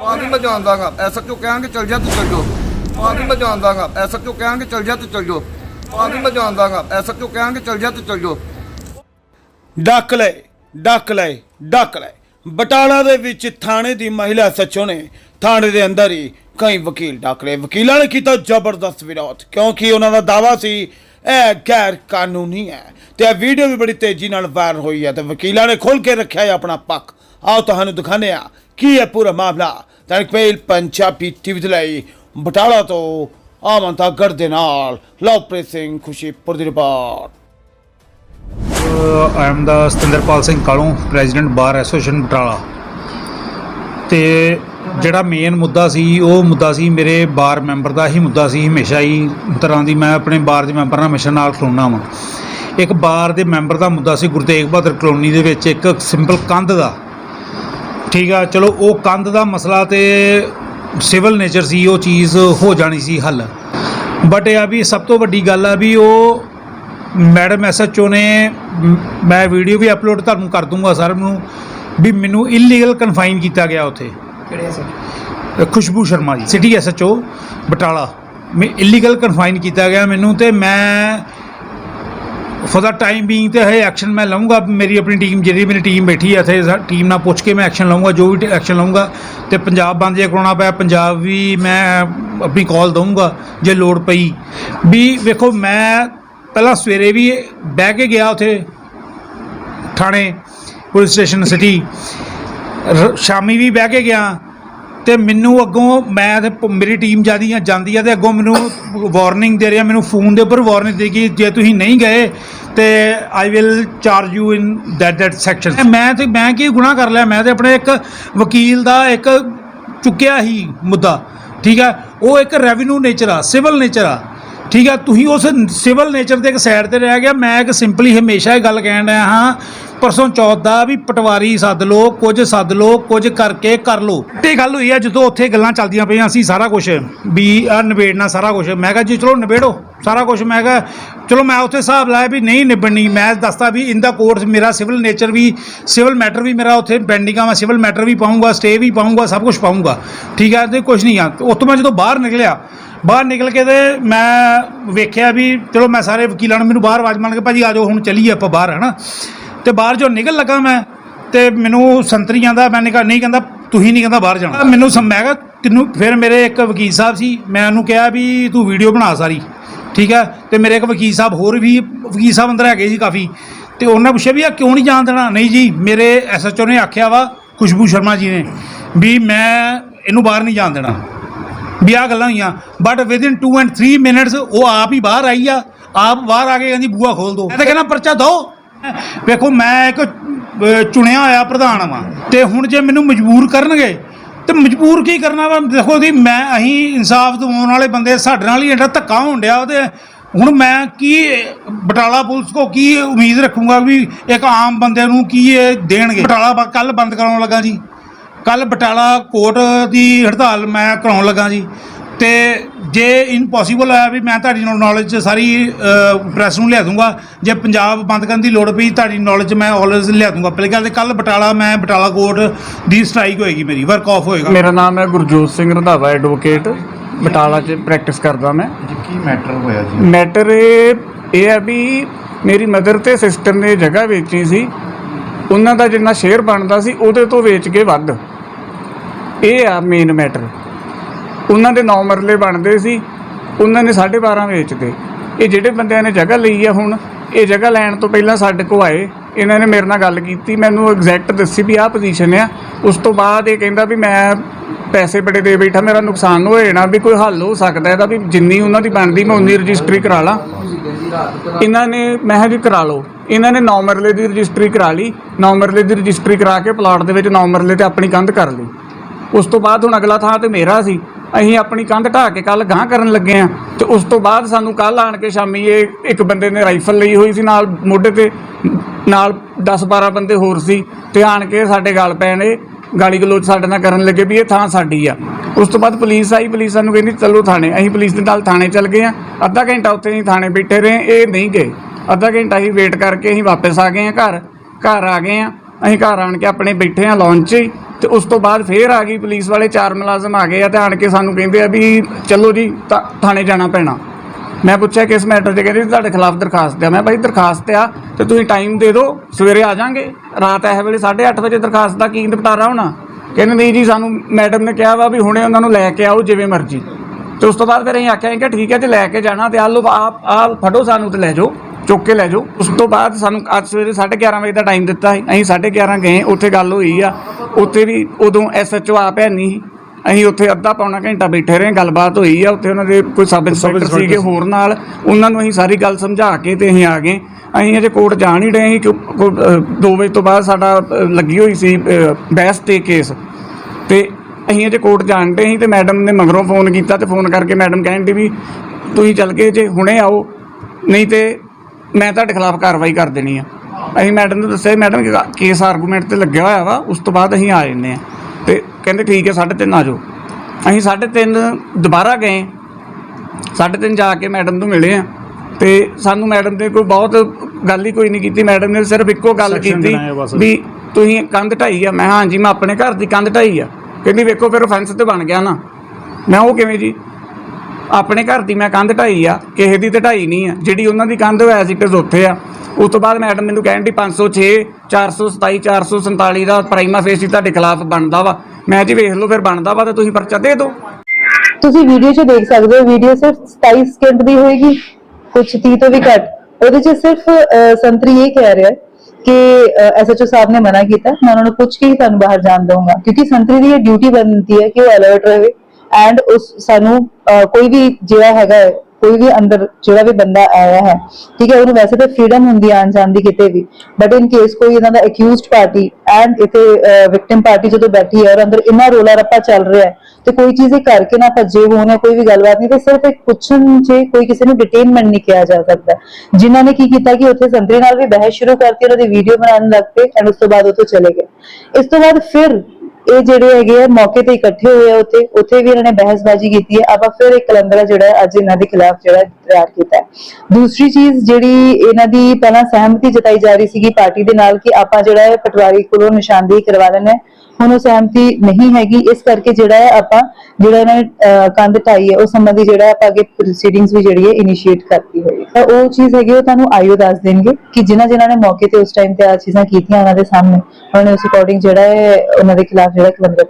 ਪਾਣੀ ਮੈਂ ਜਾਣਦਾਗਾ। ਐਸਐਚਓ ਕਹਾਂਗੇ ਚੱਲ ਜਾ ਤੂੰ ਚੱਲ ਜਾ ਪਾਣੀ ਮੈਂ ਜਾਣਦਾਗਾ। ਐਸਐਚਓ ਕਹਾਂਗੇ ਚੱਲ ਜਾ ਤੂੰ ਚੱਲ ਜਾ ਪਾਣੀ ਮੈਂ ਜਾਣਦਾਗਾ। ਐਸਐਚਓ ਕਹਾਂਗੇ ਚੱਲ ਜਾ ਤੂੰ ਚੱਲ ਜਾ ਡੱਕ ਲਏ ਡੱਕ ਲਏ ਡੱਕ ਲਏ ਬਟਾਲਾ ਦੇ ਵਿੱਚ ਥਾਣੇ ਦੀ ਮਹਿਲਾ ਸੱਚੋ ਨੇ ਥਾਣੇ ਦੇ ਅੰਦਰ ਹੀ ਕਈ ਵਕੀਲ ਡੱਕ ਲਏ। ਵਕੀਲਾਂ ਨੇ ਕੀਤਾ ਜ਼ਬਰਦਸਤ ਵਿਰੋਧ, ਕਿਉਂਕਿ ਉਹਨਾਂ ਦਾ ਦਾਵਾ ਸੀ, ਇਹ ਗੈਰ ਕਾਨੂੰਨੀ ਹੈ ਤੇ ਇਹ ਵੀਡੀਓ ਵੀ ਬੜੀ ਤੇਜ਼ੀ ਨਾਲ ਵਾਇਰਲ ਹੋਈ ਹੈ ਤੇ ਵਕੀਲਾਂ ਨੇ ਖੋਲ ਕੇ ਰੱਖਿਆ ਹੈ ਆਪਣਾ ਪੱਖ। ਆਓ ਤੁਹਾਨੂੰ ਦਿਖਾਉਂਦੇ ਹਾਂ ਕੀ ਹੈ ਪੂਰਾ ਮਾਮਲਾ। ਤਨਕ ਪਹਿਲ ਪੰਜਾਬੀ ਟੀਵੀ ਦੇ ਲਈ ਬਟਾਲਾ ਤੋਂ ਆਮਨ ਤਾਗੜ ਦੇ ਨਾਲ ਲਵਪ੍ਰੀਤ ਸਿੰਘ ਖੁਸ਼ੀਪੁਰ ਦੀ report. I am the Satinderpal Singh Kalon president bar association Batala. ਤੇ ਜਿਹੜਾ ਮੇਨ ਮੁੱਦਾ ਸੀ, ਉਹ ਮੁੱਦਾ ਸੀ ਮੇਰੇ ਬਾਰ ਮੈਂਬਰ ਦਾ ਹੀ ਮੁੱਦਾ ਸੀ, ਹਮੇਸ਼ਾ ਹੀ ਤਰ੍ਹਾਂ ਦੀ ਮੈਂ ਆਪਣੇ ਬਾਰ ਦੇ ਮੈਂਬਰਾਂ ਨਾਲ ਹਮੇਸ਼ਾ ਨਾਲ ਖਲੋਣਾ ਵਾਂ। ਇੱਕ ਬਾਰ ਦੇ ਮੈਂਬਰ ਦਾ ਮੁੱਦਾ ਸੀ ਗੁਰੂ ਤੇਗ ਬਹਾਦਰ ਕਲੋਨੀ ਦੇ ਵਿੱਚ ਇੱਕ ਸਿੰਪਲ ਕੰਧ ਦਾ। ਠੀਕ ਆ ਚਲੋ ਉਹ ਕੰਧ ਦਾ ਮਸਲਾ ਤੇ ਸਿਵਲ ਨੇਚਰ ਸੀ ਉਹ ਚੀਜ਼ ਹੋ ਜਾਣੀ ਸੀ ਹੱਲ। ਬਟ ਇਹ ਆ ਵੀ ਸਭ ਤੋਂ ਵੱਡੀ ਗੱਲ ਆ ਵੀ ਉਹ ਮੈਡਮ ਐਸਐਚਓ ਨੇ ਮ- ਵੀਡੀਓ ਵੀ ਅਪਲੋਡ ਤੁਹਾਨੂੰ ਕਰ ਦੂੰਗਾ ਸਰ ਨੂੰ ਵੀ ਮੈਨੂੰ ਇਲੀਗਲ ਕਨਫਾਈਨ ਕੀਤਾ ਗਿਆ ਉੱਥੇ। ਕਿਹੜੇ ਸਰ ਖੁਸ਼ਬੂ ਸ਼ਰਮਾ ਜੀ ਸਿਟੀ ਐਸਐਚਓ ਬਟਾਲਾ। ਮੈਂ ਇਲੀਗਲ ਕਨਫਾਈਨ ਕੀਤਾ ਗਿਆ ਮੈਨੂੰ ਤੇ ਮੈਂ ਫॉर ਦਾ ਟਾਈਮ ਬੀਇੰਗ ਤੇ ਇਹ ਐਕਸ਼ਨ ਮੈਂ ਲਵਾਂਗਾ ਮੇਰੀ ਆਪਣੀ ਟੀਮ ਜਿਹੜੀ ਮੇਰੀ ਟੀਮ ਬੈਠੀ ਹੈ ਇੱਥੇ ਟੀਮ ਨਾਲ ਪੁੱਛ ਕੇ ਮੈਂ ਐਕਸ਼ਨ ਲਵਾਂਗਾ ਜੋ ਵੀ ਐਕਸ਼ਨ ਲਵਾਂਗਾ ਤੇ ਪੰਜਾਬ ਬੰਦ ਜੇ ਕਰਾਉਣਾ ਪਿਆ, ਪੰਜਾਬ ਵੀ ਮੈਂ ਆਪਣੀ ਕਾਲ ਦਊਂਗਾ, ਜੇ ਲੋੜ ਪਈ। ਵੀ ਵੇਖੋ, ਮੈਂ ਪਹਿਲਾਂ ਸਵੇਰੇ ਵੀ ਬਹਿ ਕੇ ਗਿਆ ਉੱਥੇ, ਥਾਣੇ ਪੁਲਿਸ ਸਟੇਸ਼ਨ ਸਿਟੀ ਰ- ਸ਼ਾਮੀ ਵੀ ਬਹਿ ਕੇ ਗਿਆ। ਤੇ ਮੈਨੂੰ ਅੱਗੋਂ ਮੈਂ ਤੇ ਪ- ਮੇਰੀ ਟੀਮ ਜਾਂਦੀ ਆ ਜਾਂਦੀ ਆ ਤੇ ਅੱਗੋਂ ਮੈਨੂੰ ਵਾਰਨਿੰਗ ਦੇ ਰਿਹਾ, ਮੈਨੂੰ ਫੋਨ ਦੇ ਉੱਪਰ ਵਾਰਨਿੰਗ ਦੇ ਕਿ ਜੇ ਤੁਸੀਂ ਨਹੀਂ ਗਏ, ਤੇ I will charge you in that that section ਮੈਂ ਤੇ ਮੈਂ ਕੀ ਗੁਨਾਹ ਕਰ ਲਿਆ? ਮੈਂ ਤੇ ਆਪਣੇ ਇੱਕ ਵਕੀਲ ਦਾ ਇੱਕ ਚੁੱਕਿਆ ਹੀ ਮੁੱਦਾ, ਠੀਕ ਹੈ ਉਹ ਇੱਕ ਰੈਵਨਿਊ ਨੇਚਰ ਆ ਸਿਵਲ ਨੇਚਰ ਆ। ਠੀਕ ਆ, ਤੁਸੀਂ ਉਸ ਸਿਵਲ ਨੇਚਰ ਦੇ ਇੱਕ ਸਾਈਡ ਤੇ ਰਹਿ ਗਿਆ ਮੈਂ ਇੱਕ ਸਿੰਪਲੀ ਹਮੇਸ਼ਾ ਇਹ ਗੱਲ ਕਹਿਣ ਰਿਹਾ ਹਾਂ, ਪਰਸੋਂ ਚੌਥ ਦਾ ਵੀ ਪਟਵਾਰੀ ਸੱਦ ਲਓ, ਕੁਝ ਸੱਦ ਲਓ, ਕੁਝ ਕਰਕੇ ਕਰ ਲਓ। ਤੇ ਗੱਲ ਹੋਈ ਆ ਜਦੋਂ ਉੱਥੇ ਗੱਲਾਂ ਚੱਲਦੀਆਂ ਪਈਆਂ ਸੀ ਸਾਰਾ ਕੁਝ ਵੀ ਆ ਨਿਬੇੜਨਾ ਸਾਰਾ ਕੁਝ ਮੈਂ ਕਿਹਾ ਜੀ, ਚਲੋ ਨਿਬੇੜੋ ਸਾਰਾ ਕੁਝ ਮੈਂ ਕਿਹਾ, ਚਲੋ ਮੈਂ ਉੱਥੇ ਹਿਸਾਬ ਲਾਇਆ ਵੀ ਨਹੀਂ ਨਿਬੜਨੀ। ਮੈਂ ਦੱਸਦਾ ਵੀ ਇੰਦਾ ਦਾ ਕੋਰਸ ਮੇਰਾ ਸਿਵਲ ਨੇਚਰ ਵੀ ਸਿਵਲ ਮੈਟਰ ਵੀ ਮੇਰਾ ਉੱਥੇ ਪੈਂਡਿੰਗ ਮੈਂ ਸਿਵਲ ਮੈਟਰ ਵੀ ਪਾਉਂਗਾ ਸਟੇ ਵੀ ਪਾਉਂਗਾ ਸਭ ਕੁਝ ਪਾਉਂਗਾ ਠੀਕ ਹੈ ਤੇ ਕੁਝ ਨਹੀਂ ਆ। ਤੇ ਉੱਥੋਂ ਮੈਂ ਜਦੋਂ ਬਾਹਰ ਨਿਕਲਿਆ ਬਾਹਰ ਨਿਕਲ ਕੇ ਤੇ ਮੈਂ ਵੇਖਿਆ ਵੀ ਚਲੋ ਮੈਂ ਸਾਰੇ ਵਕੀਲਾਂ ਨੂੰ ਮੈਨੂੰ ਬਾਹਰ ਆਵਾਜ਼ ਮਾਰ ਕੇ ਭਾਜੀ ਆ ਜਾਓ, ਹੁਣ ਚੱਲੀਏ ਆਪਾਂ ਬਾਹਰ, ਹਨਾ? ਤੇ ਬਾਹਰ ਜੋ ਨਿਕਲ ਲੱਗਾ ਮੈਂ ਤੇ ਮੈਨੂੰ ਸੰਤਰੀ ਆਂਦਾ, ਮੈਂ ਕਿਹਾ ਨਹੀਂ ਕਹਿੰਦਾ, ਤੁਸੀਂ ਨਹੀਂ ਕਹਿੰਦਾ ਬਾਹਰ ਜਾਣਾ। ਮੈਨੂੰ ਸਮ- ਮੈਂ ਕਿਹਾ, ਤੈਨੂੰ ਫਿਰ ਮੇਰੇ ਇੱਕ ਵਕੀਲ ਸਾਹਿਬ ਸੀ, ਮੈਂ ਉਹਨੂੰ ਕਿਹਾ ਵੀ ਤੂੰ ਵੀਡੀਓ ਬਣਾ ਸਾਰੀ, ਠੀਕ ਹੈ? ਤੇ ਮੇਰੇ ਇੱਕ ਵਕੀਲ ਸਾਹਿਬ ਹੋਰ ਵੀ ਵਕੀਲ ਸਾਹਿਬ ਅੰਦਰ ਹੈਗੇ ਸੀ ਕਾਫੀ, ਤੇ ਉਹਨਾਂ ਪੁੱਛਿਆ ਵੀ ਆ ਕਿਉਂ ਨਹੀਂ ਜਾਣ ਦੇਣਾ? ਨਹੀਂ ਜੀ, ਮੇਰੇ ਐਸਐਚਓ ਨੇ ਆਖਿਆ ਵਾ, ਖੁਸ਼ਬੂ ਸ਼ਰਮਾ ਜੀ ਨੇ, ਵੀ ਮੈਂ ਇਹਨੂੰ ਬਾਹਰ ਨਹੀਂ ਜਾਣ ਦੇਣਾ। ਵੀ ਆਹ ਗੱਲਾਂ ਹੋਈਆਂ। But with in 2 and 3 minutes ਉਹ ਆਪ ਹੀ ਬਾਹਰ ਆਈ ਆ। ਆਪ ਬਾਹਰ ਆ ਕੇ ਕਹਿੰਦੀ ਬੂਆ ਖੋਲ ਦੋ। ਮੈਂ ਤਾਂ ਕਹਿੰਦਾ, ਪਰਚਾ ਦੋ। ਵੇਖੋ, ਮੈਂ ਇੱਕ ਚੁਣਿਆ ਹੋਇਆ ਪ੍ਰਧਾਨ ਵਾਂ। ਤੇ ਹੁਣ ਜੇ ਮੈਨੂੰ ਮਜਬੂਰ ਕਰਨਗੇ, ਤੇ ਮਜਬੂਰ ਕੀ ਕਰਨਾ ਵਾ? ਦੇਖੋ ਜੀ, ਮੈਂ ਅਸੀਂ ਇਨਸਾਫ ਦਿਵਾਉਣ ਵਾਲੇ ਬੰਦੇ, ਸਾਡੇ ਨਾਲ ਹੀ ਐਡਾ ਧੱਕਾ ਹੋਣ ਡਿਆ ਉਹਦੇ ਹੁਣ ਮੈਂ ਕੀ, ਬਟਾਲਾ ਪੁਲਿਸ ਕੋ ਕੀ ਉਮੀਦ ਰੱਖੂੰਗਾ ਵੀ ਇੱਕ ਆਮ ਬੰਦੇ ਨੂੰ ਕੀ ਇਹ ਦੇਣਗੇ? ਬਟਾਲਾ ਕੱਲ ਬੰਦ ਕਰਾਉਣ ਲੱਗਾ ਜੀ। ਕੱਲ ਬਟਾਲਾ ਕੋਰਟ ਦੀ ਹੜਤਾਲ ਮੈਂ ਕਰਾਉਣ ਲੱਗਾ ਜੀ। ਤੇ ਜੇ ਇਨਪੋਸੀਬਲ ਹੋਇਆ ਵੀ ਮੈਂ ਤੁਹਾਡੀ ਨੌਲੇਜ ਸਾਰੀ ਪ੍ਰੈਸ ਨੂੰ ਲਿਆ ਦੂੰਗਾ ਜੇ ਪੰਜਾਬ ਬੰਦ ਕਰਨ ਦੀ ਲੋੜ ਪਈ ਤੁਹਾਡੀ ਨੌਲੇਜ ਮੈਂ ਆਲਵੇਜ਼ ਲਿਆ ਦੂੰਗਾ। ਪਹਿਲੀ ਗੱਲ ਤੇ ਕੱਲ ਬਟਾਲਾ ਮੈਂ ਬਟਾਲਾ ਕੋਰਟ ਦੀ ਸਟ੍ਰਾਈਕ ਹੋਏਗੀ ਮੇਰੀ ਵਰਕ ਆਫ ਹੋਏਗਾ। ਮੇਰਾ ਨਾਮ ਹੈ ਗੁਰਜੋਤ ਸਿੰਘ ਰੰਧਾਵਾ ਐਡਵੋਕੇਟ ਬਟਾਲਾ 'ਚ ਪ੍ਰੈਕਟਿਸ ਕਰਦਾ ਮੈਂ। ਕੀ ਮੈਟਰ ਹੋਇਆ ਜੀ? ਮੈਟਰ ਇਹ ਇਹ ਹੈ ਵੀ ਮੇਰੀ ਮਦਰ ਤੇ ਸਿਸਟਰ ਨੇ ਜਗ੍ਹਾ ਵੇਚੀ ਸੀ। ਉਹਨਾਂ ਦਾ ਜਿੰਨਾ ਸ਼ੇਅਰ ਬਣਦਾ ਸੀ ਉਹਦੇ ਤੋਂ ਵੇਚ ਕੇ ਵੱਧ। ਇਹ ਆ ਮੇਨ ਮੈਟਰ ਉਹਨਾਂ ਦੇ 9 ਮਰਲੇ ਬਣਦੇ ਸੀ, ਉਹਨਾਂ ਨੇ 12.5 ਵੇਚਦੇ ਇਹ ਜਿਹੜੇ ਬੰਦਿਆਂ ਨੇ ਜਗ੍ਹਾ ਲਈ ਆ ਹੁਣ, ਇਹ ਜਗ੍ਹਾ ਲੈਣ ਤੋਂ ਪਹਿਲਾਂ ਸਾਡੇ ਕੋਲ ਆਏ। ਇਹਨਾਂ ਨੇ ਮੇਰੇ ਨਾਲ ਗੱਲ ਕੀਤੀ, ਮੈਨੂੰ ਐਗਜ਼ੈਕਟ ਦੱਸੀ ਵੀ ਆਹ ਪੋਜੀਸ਼ਨ ਆ। ਉਸ ਤੋਂ ਬਾਅਦ ਇਹ ਕਹਿੰਦਾ ਵੀ ਮੈਂ ਪੈਸੇ ਬੜੇ ਦੇ ਬੈਠਾ, ਮੇਰਾ ਨੁਕਸਾਨ ਹੋ ਜਾਣਾ, ਵੀ ਕੋਈ ਹੱਲ ਹੋ ਸਕਦਾ ਇਹਦਾ, ਵੀ ਜਿੰਨੀ ਉਹਨਾਂ ਦੀ ਬਣਦੀ ਮੈਂ ਉਨੀ ਰਜਿਸਟਰੀ ਕਰਾ ਲਾਂ। ਇਹਨਾਂ ਨੇ, ਮੈਂ ਕਿਹਾ ਜੀ ਕਰਾ ਲਓ। ਇਹਨਾਂ ਨੇ 9 ਮਰਲੇ ਦੀ ਰਜਿਸਟਰੀ ਕਰਾ ਲਈ। 9 ਮਰਲੇ ਦੀ ਰਜਿਸਟਰੀ ਕਰਾ ਕੇ ਪਲਾਟ ਦੇ ਵਿੱਚ 9 ਮਰਲੇ ਤੇ ਆਪਣੀ ਕੰਧ ਕਰ ਲਈ। ਉਸ ਤੋਂ ਬਾਅਦ ਹੁਣ ਅਗਲਾ ਥਾਂ ਤੇ ਮੇਰਾ ਸੀ। ਅਸੀਂ ਆਪਣੀ ਕੰਧ ਢਾਹ ਕੇ ਕੱਲ ਗਾਂ ਕਰਨ ਲੱਗੇ ਆ ਤੇ ਉਸ ਤੋਂ ਬਾਅਦ ਸਾਨੂੰ ਕੱਲ ਆਣ ਕੇ ਸ਼ਾਮੀ ਇਹ ਇੱਕ ਬੰਦੇ ਨੇ ਰਾਈਫਲ ਲਈ ਹੋਈ ਸੀ ਨਾਲ ਮੋਢੇ ਤੇ, ਨਾਲ 10 12 ਬੰਦੇ ਹੋਰ ਸੀ ਤੇ ਆਣ ਕੇ ਸਾਡੇ ਗਲ ਪੈਣੇ ਗਾਲੀ ਗਲੋਚ ਸਾਡੇ ਨਾਲ ਕਰਨ ਲੱਗੇ ਵੀ ਇਹ ਥਾਂ ਸਾਡੀ ਆ। ਉਸ ਤੋਂ ਬਾਅਦ ਪੁਲਿਸ ਆਈ, ਪੁਲਿਸ ਸਾਨੂੰ ਕਹਿੰਦੀ ਚਲੋ ਥਾਣੇ। ਅਸੀਂ ਪੁਲਿਸ ਦੇ ਨਾਲ ਥਾਣੇ ਚੱਲ ਗਏ ਆ। ਅੱਧਾ ਘੰਟਾ ਉੱਥੇ ਹੀ ਥਾਣੇ ਬੈਠੇ ਰਹੇ ਇਹ ਨਹੀਂ ਗਏ। ਅੱਧਾ ਘੰਟਾ ਹੀ ਵੇਟ ਕਰਕੇ ਅਸੀਂ ਵਾਪਸ ਆ ਗਏ ਆ ਘਰ ਘਰ ਆ ਗਏ ਆ। ਅਸੀਂ ਘਰ ਆਣ ਕੇ ਆਪਣੇ ਬੈਠੇ ਆ ਲਾਂਚ 'ਚ ਹੀ, ਤੇ ਉਸ ਤੋਂ ਬਾਅਦ ਫੇਰ ਆ ਗਈ ਪੁਲਿਸ ਵਾਲੇ, ਚਾਰ ਮੁਲਾਜ਼ਮ ਆ ਗਏ ਆ ਤੇ ਆਣ ਕੇ ਸਾਨੂੰ ਕਹਿੰਦੇ ਆ ਵੀ ਚਲੋ ਜੀ, ਥਾ- ਥਾਣੇ ਜਾਣਾ ਪੈਣਾ। ਮੈਂ ਪੁੱਛਿਆ ਕਿਸ ਮੈਟਰ 'ਤੇ ਕਹਿੰਦੇ ਜੀ ਤੁਹਾਡੇ ਖਿਲਾਫ ਦਰਖਾਸਤ ਆ। ਮੈਂ ਭਾਈ ਦਰਖਾਸਤ ਆ ਤੇ ਤੁਸੀਂ ਟਾਈਮ ਦੇ ਦਿਓ, ਸਵੇਰੇ ਆ ਜਾਾਂਗੇ। ਰਾਤ ਇਹ ਵੇਲੇ 8:30 ਵਜੇ ਦਰਖਾਸਤ ਦਾ ਕੀ ਨਿਪਟਾਰਾ ਹੋਣਾ? ਕਹਿੰਦੇ ਨਹੀਂ ਜੀ, ਸਾਨੂੰ ਮੈਡਮ ਨੇ ਕਿਹਾ ਵਾ ਵੀ ਹੁਣੇ ਉਹਨਾਂ ਨੂੰ ਲੈ ਕੇ ਆਓ ਜਿਵੇਂ ਮਰਜ਼ੀ। ਤੇ ਉਸ ਤੋਂ ਬਾਅਦ ਫਿਰ ਅਸੀਂ ਆਖਿਆ ਕਿ ਠੀਕ ਹੈ, ਜੇ ਲੈ ਕੇ ਜਾਣਾ ਤੇ ਆ ਲਓ ਆਪ ਆ ਫੜੋ ਸਾਨੂੰ ਤੇ ਲੈ ਜਾਓ। ਚੁੱਕ ਕੇ ਲੈ ਜਾਓ। ਉਸ ਤੋਂ ਬਾਅਦ ਸਾਨੂੰ ਅੱਜ ਸਵੇਰੇ 11:30 ਵਜੇ ਦਾ ਟਾਈਮ ਦਿੱਤਾ ਸੀ। ਅਸੀਂ 11:30 ਗਏ ਉੱਥੇ ਗੱਲ ਹੋਈ ਆ। ਉੱਥੇ ਵੀ ਉਦੋਂ ਐਸਐਚਓ ਆਪ ਹੈ ਨਹੀਂ। ਅਸੀਂ ਉੱਥੇ ਅੱਧਾ ਪੌਣਾ ਘੰਟਾ ਬੈਠੇ ਰਹੇ ਗੱਲਬਾਤ ਹੋਈ ਆ। ਉੱਥੇ ਉਹਨਾਂ ਦੇ ਕੋਈ ਸਬ ਇੰਸਪੈਕਟਰ ਸੀਗੇ ਹੋਰ ਨਾਲ। ਉਹਨਾਂ ਨੂੰ ਅਸੀਂ ਸਾਰੀ ਗੱਲ ਸਮਝਾ ਕੇ ਤੇ ਅਸੀਂ ਆ ਗਏ। ਅਸੀਂ ਅਜੇ ਕੋਰਟ ਜਾਣ ਹੀ ਰਹੇ ਸੀ ਕਿ 2 ਵਜੇ ਤੋਂ ਬਾਅਦ ਸਾਡਾ ਲੱਗੀ ਹੋਈ ਸੀ ਬਹਿਸ ਤੇ ਕੇਸ ਤੇ ਅਸੀਂ ਅਜੇ ਕੋਰਟ ਜਾਣਦੇ ਸੀ ਤੇ ਮੈਡਮ ਨੇ ਮਗਰੋਂ ਫੋਨ ਕੀਤਾ ਤੇ ਫੋਨ ਕਰਕੇ ਮੈਡਮ ਕਹਿੰਦੀ ਵੀ ਤੁਸੀਂ ਚੱਲ ਕੇ ਜੇ ਹੁਣੇ ਆਓ। ਨਹੀਂ ਤੇ ਮੈਂ ਤੁਹਾਡੇ ਖਿਲਾਫ ਕਾਰਵਾਈ ਕਰ ਦੇਣੀ ਆ। ਅਸੀਂ ਮੈਡਮ ਨੂੰ ਦੱਸਿਆ ਮੈਡਮ ਕਿ ਕੇਸ ਆਰਗੂਮੈਂਟ ਤੇ ਲੱਗਿਆ ਹੋਇਆ ਵਾ ਉਸ ਤੋਂ ਬਾਅਦ ਅਸੀਂ ਆ ਜੰਨੇ ਆ। ਤੇ ਕਹਿੰਦੇ ਠੀਕ ਹੈ 3:30 ਆ ਜਾਓ। ਅਸੀਂ 3:30 ਦੁਬਾਰਾ ਗਏ। 3:30 ਜਾ ਕੇ ਮੈਡਮ ਨੂੰ ਮਿਲੇ ਆ। ਤੇ ਸਾਨੂੰ ਮੈਡਮ ਨੇ ਕੋਈ ਬਹੁਤ ਗੱਲ ਹੀ ਕੋਈ ਨਹੀਂ ਕੀਤੀ। ਮੈਡਮ ਨੇ ਸਿਰਫ ਇੱਕੋ ਗੱਲ ਕੀਤੀ। ਵੀ ਤੁਸੀਂ ਕੰਧ ਢਾਈ ਆ। ਮੈਂ ਹਾਂ ਜੀ ਮੈਂ ਆਪਣੇ ਘਰ ਦੀ ਕੰਧ ਢਾਈ ਆ। ਕਹਿੰਦੀ ਵੇਖੋ ਫਿਰ ਫੈਂਸ ਤੇ ਬਣ ਗਿਆ ਨਾ। ਮੈਂ ਉਹ ਕਿਵੇਂ ਜੀ? ਆਪਣੇ ਘਰ ਦੀ ਮੈਂ ਕੰਧ ਢਾਈ ਆ, ਕਿਸੇ ਦੀ ਤੇ ਢਾਈ ਨਹੀਂ ਆ। ਜਿਹੜੀ ਉਹਨਾਂ ਦੀ ਕੰਧ ਹੋਇਆ ਸੀ ਕਿ ਉੱਥੇ ਆ। ਉਸ ਤੋਂ ਬਾਅਦ ਮੈਡਮ ਮੈਨੂੰ ਕਹਿਣ ਦੀ 506 427 447 ਦਾ ਪ੍ਰਾਈਮਾ ਫੇਸ ਤੁਹਾਡੇ ਖਿਲਾਫ ਬਣਦਾ ਵਾ। ਮੈਂ ਜੀ ਵੇਖ ਲਓ ਫਿਰ ਬਣਦਾ ਵਾ ਤਾਂ ਤੁਸੀਂ ਪਰਚਾ ਦੇ ਦਿਓ। ਤੁਸੀਂ ਵੀਡੀਓ 'ਚ ਦੇਖ ਸਕਦੇ ਹੋ ਵੀਡੀਓ ਸਿਰਫ 27 ਸਕਿੰਟ ਦੀ ਹੋਏਗੀ ਕੁਝ 30 ਤੋਂ ਵੀ ਘੱਟ। ਉਹਦੇ 'ਚ ਸਿਰਫ ਸੰਤਰੀ ਇਹ ਕਹਿ ਰਿਹਾ ਕਿ ਐਸਐਚਓ ਸਾਹਿਬ ਨੇ ਮਨਾ ਕੀਤਾ। ਮੈਂ ਉਹਨਾਂ ਨੂੰ ਪੁੱਛ ਕੇ ਹੀ ਤੁਹਾਨੂੰ ਬਾਹਰ ਜਾਣ ਦਊਂਗਾ। ਕਿਉਂਕਿ ਸੰਤਰੀ ਦੀ ਇਹ ਡਿਊਟੀ ਬਣਦੀ ਹੈ ਕਿ ਉਹ ਅਲਰਟ ਰਹੇ। ਐਂਡ ਉਸ ਸਾਨੂੰ ਕੋਈ ਵੀ ਜਿਹੜਾ ਹੈਗਾ ਕੋਈ ਵੀ ਅੰਦਰ ਜਿਹੜਾ ਵੀ ਬੰਦਾ ਆਇਆ ਹੈ, ਠੀਕ ਹੈ, ਉਹਨੂੰ ਵੈਸੇ ਤਾਂ ਫ੍ਰੀडम ਹੁੰਦੀ ਹੈ ਜਾਣ ਦੀ ਕਿਤੇ ਵੀ ਬਟ ਇਨ ਕੇਸ ਕੋਈ ਇਹਨਾਂ ਦਾ ਅਕਿਊਜ਼ਡ ਪਾਰਟੀ ਐਂਡ ਇਥੇ ਵਿਕਟਿਮ ਪਾਰਟੀ ਜਦੋਂ ਬੈਠੀ ਹੈ ਔਰ ਅੰਦਰ ਇੰਨਾ ਰੋਲਾ ਰੱਪਾ ਚੱਲ ਰਿਹਾ ਹੈ, ਤੇ ਕੋਈ ਚੀਜ਼ ਇਹ ਕਰਕੇ ਨਾ ਭੱਜੇ ਹੋਣ ਕੋਈ ਵੀ ਗੱਲਬਾਤ ਨਹੀਂ, ਤੇ ਸਿਰਫ ਇੱਕ ਪੁੱਛਣ 'ਚ ਕੋਈ ਕਿਸੇ ਨੂੰ ਡਿਟੇਨਮੈਂਟ ਨਹੀਂ ਕਿਹਾ ਜਾ ਸਕਦਾ। ਜਿਨ੍ਹਾਂ ਨੇ ਕੀ ਕੀਤਾ ਕਿ ਉੱਥੇ ਸੰਤਰੀ ਨਾਲ ਵੀ ਬਹਿਸ ਸ਼ੁਰੂ ਕਰਤੀ, ਉਹਨਾਂ ਦੀ ਵੀਡੀਓ ਬਣਾਉਣ ਲੱਗ ਪਏ ਐਂਡ ਉਸ ਤੋਂ ਬਾਅਦ ਉੱਥੋਂ ਚਲੇ ਗਏ। ਇਸ ਤੋਂ ਬਾਅਦ ਫਿਰ ਇਹ ਜਿਹੜੇ ਹੈਗੇ ਆ, ਮੌਕੇ ਤੇ ਇਕੱਠੇ ਹੋਏ ਆ ਉੱਥੇ ਉੱਥੇ ਵੀ ਇਹਨਾਂ ਨੇ ਬਹਿਸਬਾਜ਼ੀ ਕੀਤੀ ਹੈ। ਆਪਾਂ ਫਿਰ ਇੱਕ ਕਲੰਦਰਾ ਜਿਹੜਾ ਅੱਜ ਇਹਨਾਂ ਦੇ ਖਿਲਾਫ ਜਿਹੜਾ ਤਿਆਰ ਕੀਤਾ ਹੈ। ਦੂਸਰੀ ਚੀਜ਼ ਜਿਹੜੀ ਇਹਨਾਂ ਦੀ ਪਹਿਲਾਂ ਸਹਿਮਤੀ ਜਤਾਈ ਜਾ ਰਹੀ ਸੀਗੀ ਪਾਰਟੀ ਦੇ ਨਾਲ ਕਿ ਆਪਾਂ ਜਿਹੜਾ ਹੈ ਪਟਵਾਰੀ ਕੋਲੋਂ ਨਿਸ਼ਾਨਦੇਹੀ ਕਰਵਾ ਲੈਣਾ ਹੁਣ ਉਹ ਸਹਿਮਤੀ ਨਹੀਂ ਹੈਗੀ। ਇਸ ਕਰਕੇ ਜਿਹੜਾ ਹੈ ਆਪਾਂ ਜਿਹੜਾ ਇਹਨਾਂ ਨੇ ਅਹ, ਕੰਧ ਢਾਈ ਹੈ ਉਸ ਸੰਬੰਧੀ ਜਿਹੜਾ ਆਪਾਂ ਅੱਗੇ ਪ੍ਰੋਸੀਡਿੰਗਸ ਵੀ ਜਿਹੜੀ ਹੈ ਇਨੀਸ਼ੀਏਟ ਕਰਤੀ ਹੋਈ ਤਾਂ ਉਹ ਚੀਜ਼ ਹੈਗੀ ਉਹ ਤੁਹਾਨੂੰ ਆਈਓ ਦੱਸ ਦੇਣਗੇ ਕਿ ਜਿਨ੍ਹਾਂ ਜਿਨ੍ਹਾਂ ਨੇ ਮੌਕੇ ਤੇ ਉਸ ਟਾਈਮ ਤੇ ਆ ਚੀਜ਼ਾਂ ਕੀਤੀਆਂ ਉਹਨਾਂ ਦੇ ਸਾਹਮਣੇ। ਉਹਨਾਂ ਨੇ ਉਸ ਅਕੋਰਡਿੰਗ ਜਿਹੜਾ ਹੈ ਉਹਨਾਂ ਦੇ ਖਿਲਾਫ ਜਿਹੜਾ ਕਲੰਦਰ